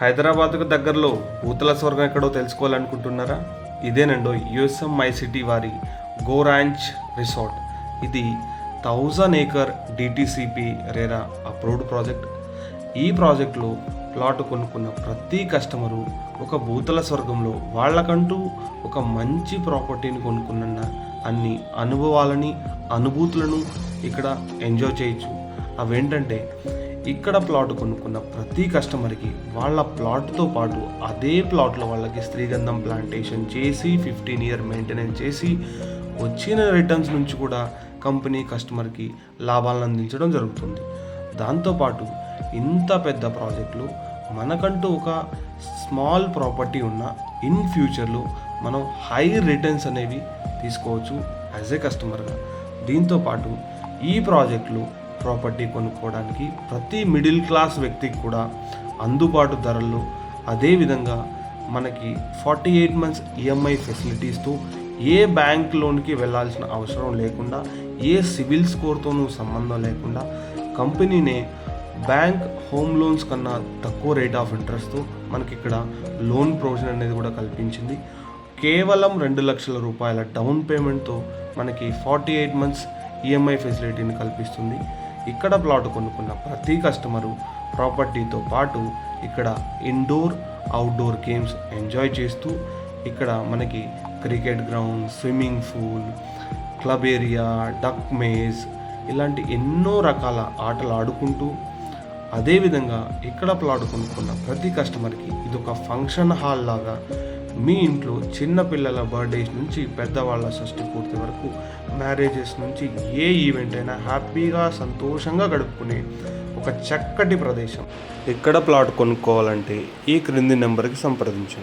హైదరాబాద్కు దగ్గరలో భూతల స్వర్గం ఎక్కడో తెలుసుకోవాలనుకుంటున్నారా? ఇదేనండో యుఎస్ఎం మై సిటీ వారి గోరాంచ్ రిసార్ట్. ఇది thousand acre DTCP RERA approved project. ఈ ప్రాజెక్టులో ప్లాట్ కొనుక్కున్న ప్రతి కస్టమరు ఒక భూతల స్వర్గంలో వాళ్ళకంటూ ఒక మంచి ప్రాపర్టీని కొనుక్కున్న అన్ని అనుభవాలని అనుభూతులను ఇక్కడ ఎంజాయ్ చేయొచ్చు. అవేంటంటే ఇక్కడ ప్లాట్ కొనుక్కున్న ప్రతి కస్టమర్కి వాళ్ళ ప్లాట్తో పాటు అదే ప్లాట్లో వాళ్ళకి స్త్రీగంధం ప్లాంటేషన్ చేసి ఫిఫ్టీన్ ఇయర్ మెయింటెనెన్స్ చేసి వచ్చిన రిటర్న్స్ నుంచి కూడా కంపెనీ కస్టమర్కి లాభాలను అందించడం జరుగుతుంది. దాంతోపాటు ఇంత పెద్ద ప్రాజెక్టులు మనకంటూ ఒక స్మాల్ ప్రాపర్టీ ఉన్న ఇన్ ఫ్యూచర్లో మనం హై రిటర్న్స్ అనేవి తీసుకోవచ్చు యాజ్ ఏ కస్టమర్గా. దీంతోపాటు ఈ ప్రాజెక్టులు ప్రాపర్టీ కొనుక్కోవడానికి ప్రతి మిడిల్ క్లాస్ వ్యక్తికి కూడా అందుబాటు ధరల్లో అదేవిధంగా మనకి ఫార్టీ ఎయిట్ మంత్స్ ఈఎంఐ ఫెసిలిటీస్తో ఏ బ్యాంక్ లోన్కి వెళ్ళాల్సిన అవసరం లేకుండా ఏ సివిల్ స్కోర్తోనూ సంబంధం లేకుండా కంపెనీనే బ్యాంక్ హోమ్ లోన్స్ కన్నా తక్కువ రేట్ ఆఫ్ ఇంట్రెస్ట్తో మనకి ఇక్కడ లోన్ ప్రొవిజన్ అనేది కూడా కల్పించింది. కేవలం రెండు లక్షల రూపాయల డౌన్ పేమెంట్తో మనకి ఫార్టీ ఎయిట్ మంత్స్ ఈఎంఐ ఫెసిలిటీని కల్పిస్తుంది. ఇక్కడ ప్లాట్ కొనుక్కున్న ప్రతి కస్టమరు ప్రాపర్టీతో పాటు ఇక్కడ ఇండోర్ అవుట్డోర్ గేమ్స్ ఎంజాయ్ చేస్తూ ఇక్కడ మనకి cricket ground swimming pool club area duck maze ఇలాంటి ఎన్నో రకాల ఆటలు ఆడుకుంటూ అదేవిధంగా ఇక్కడ ప్లాట్ కొనుక్కున్న ప్రతి కస్టమర్కి ఇది ఒక ఫంక్షన్ హాల్ లాగా మీ ఇంట్లో చిన్న పిల్లల బర్త్డేస్ నుంచి పెద్దవాళ్ళ షష్టి పూర్తి వరకు మ్యారేజెస్ నుంచి ఏ ఈవెంట్ అయినా హ్యాపీగా సంతోషంగా గడుపుకునే ఒక చక్కటి ప్రదేశం. ఇక్కడ ప్లాట్ కొనుక్కోవాలంటే ఈ క్రింది నెంబర్కి సంప్రదించండి.